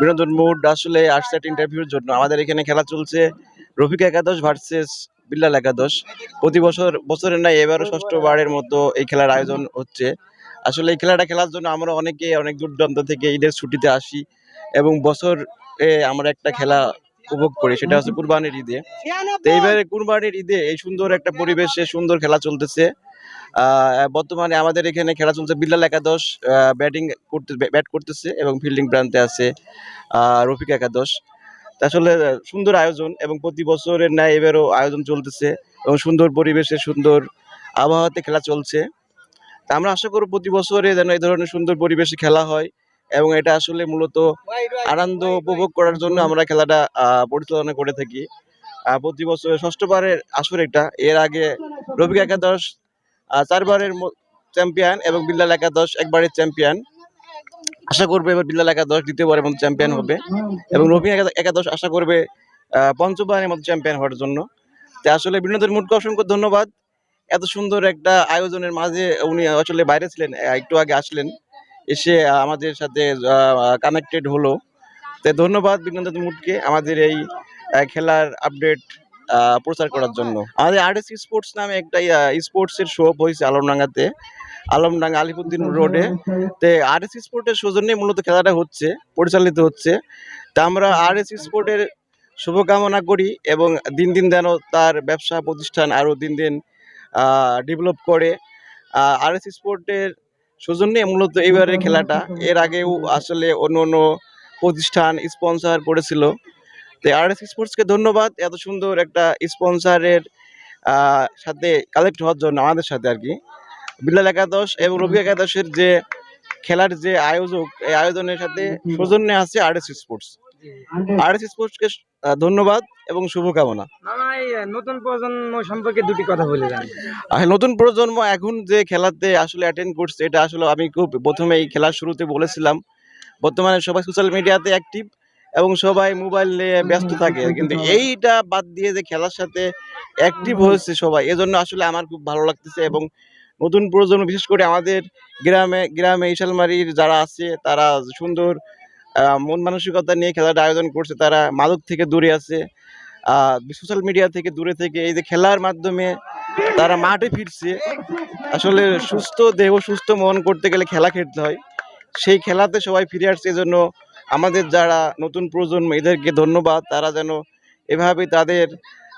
বিনোদন মুড, আসলে আসছে ইন্টারভিউর জন্য। আমাদের এখানে খেলা চলছে। রফিক একাদশ ভার্সেস বিল্লাল একাদশ। প্রতি বছর, বছরের নাই এবারও ষষ্ঠবারের মতো এই খেলার আয়োজন হচ্ছে। আসলে এই খেলাটা খেলার জন্য আমরা অনেকে অনেক দূর থেকে ঈদের ছুটিতে আসি এবং বছর আমরা একটা খেলা উপভোগ করি, সেটা হচ্ছে কুরবানির ঈদে। তো এইবারে কুরবানির ঈদে এই সুন্দর একটা পরিবেশে সুন্দর খেলা চলতেছে। বর্তমানে আমাদের এখানে খেলা চলছে বিল্লাল একাদশ ব্যাটিং করতে ব্যাট করতেছে এবং ফিল্ডিং প্রান্তে আছে রফিক একাদশ। আসলে সুন্দর আয়োজন এবং প্রতি বছরের ন্যায় এবারও আয়োজন চলতেছে এবং সুন্দর পরিবেশে সুন্দর আবহাওয়াতে খেলা চলছে। তা আমরা আশা করব প্রতি বছরে যেন এই ধরনের সুন্দর পরিবেশে খেলা হয় এবং এটা আসলে মূলত আনন্দ উপভোগ করার জন্য আমরা খেলাটা পরিচালনা করে থাকি। প্রতি বছর ষষ্ঠবারের আসর এটা। এর আগে রফিক একাদশ চারবারের চ্যাম্পিয়ন এবং বিল্লাল একাদশ একবারের চ্যাম্পিয়ন আশা করবে এবার বিল্লাল একাদশ দ্বিতীয়বারের মতো চ্যাম্পিয়ন হবে। এবং রবি একা- একাদশ আশা করবে পঞ্চমবারের মতো চ্যাম্পিয়ন হওয়ার জন্য। তো আসলে বিনোদন মুডকে অসংখ্য ধন্যবাদ। এত সুন্দর একটা আয়োজনের মাঝে উনি আসলে বাইরে ছিলেন একটু আগে আসলেন। এসে আমাদের সাথে কানেক্টেড হলো। তো ধন্যবাদ বিনোদন মুডকে আমাদের এই খেলার আপডেট প্রচার করার জন্য। আমাদের আরএস স্পোর্টস নামে একটা স্পোর্টস এর শো হয়েছে আলমডাঙ্গাতে। আলমডাঙ্গা আলিপুদ্দিন রোডে। তো আরএস স্পোর্টের সৌজন্যে মূলত খেলাটা হচ্ছে পরিচালিত হচ্ছে। তা আমরা আরএস স্পোর্টের শুভকামনা করি এবং দিন দিন যেন তার ব্যবসা প্রতিষ্ঠান আরও দিন দিন ডেভেলপ করে। আরএস স্পোর্টের সৌজন্যে মূলত এইবারের খেলাটা। এর আগেও আসলে অন্য অন্য প্রতিষ্ঠান স্পন্সর করেছিল। তো আরএস স্পোর্টসকে ধন্যবাদ। এত সুন্দর একটা স্পন্সরের সাথে কালেক্ট হওয়ার জন্য আমাদের সাথে আর কি। বিল্লাল একাদশ এবং রবি একাদশের যে খেলার যে আয়োজক এই আয়োজনের সাথে সৌজন্যে আছে আরএস স্পোর্টস আরএস স্পোর্টসকে ধন্যবাদ এবং শুভকামনা। নতুন প্রজন্ম সম্পর্কে দুটি কথা বলে যান। আর নতুন প্রজন্ম এখন যে খেলাতে আসলে অ্যাটেন্ড করছে এটা আসলে আমি খুব প্রথমে এই খেলার শুরুতে বলেছিলাম। বর্তমানে সবাই সোশ্যাল মিডিয়াতে অ্যাক্টিভ এবং সবাই মোবাইল নিয়ে ব্যস্ত থাকে। কিন্তু এইটা বাদ দিয়ে যে খেলার সাথে অ্যাক্টিভ হয়েছে সবাই এজন্য আসলে আমার খুব ভালো লাগতেছে এবং নতুন প্রজন্ম বিশেষ করে আমাদের গ্রামে গ্রামে ইশালমারির যারা আছে তারা সুন্দর মন মানসিকতা নিয়ে খেলাটা আয়োজন করছে। তারা মাদক থেকে দূরে আছে সোশ্যাল মিডিয়া থেকে দূরে থেকে এই যে খেলার মাধ্যমে তারা মাঠে ফিরছে। আসলে সুস্থ দেহ সুস্থ মন করতে গেলে খেলা খেলতে হয়। সেই খেলাতে সবাই ফিরে আসছে এজন্য আমাদের যারা নতুন প্রজন্ম এদেরকে ধন্যবাদ। তারা যেন এভাবে তাদের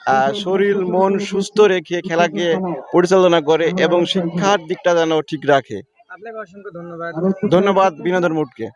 আহ, শরীর মন সুস্থ রেখে খেলাকে পরিচালনা করে এবং শিক্ষার দিকটা যেন ঠিক রাখে। আপনাকে অসংখ্য ধন্যবাদ। ধন্যবাদ বিনোদন মুটকে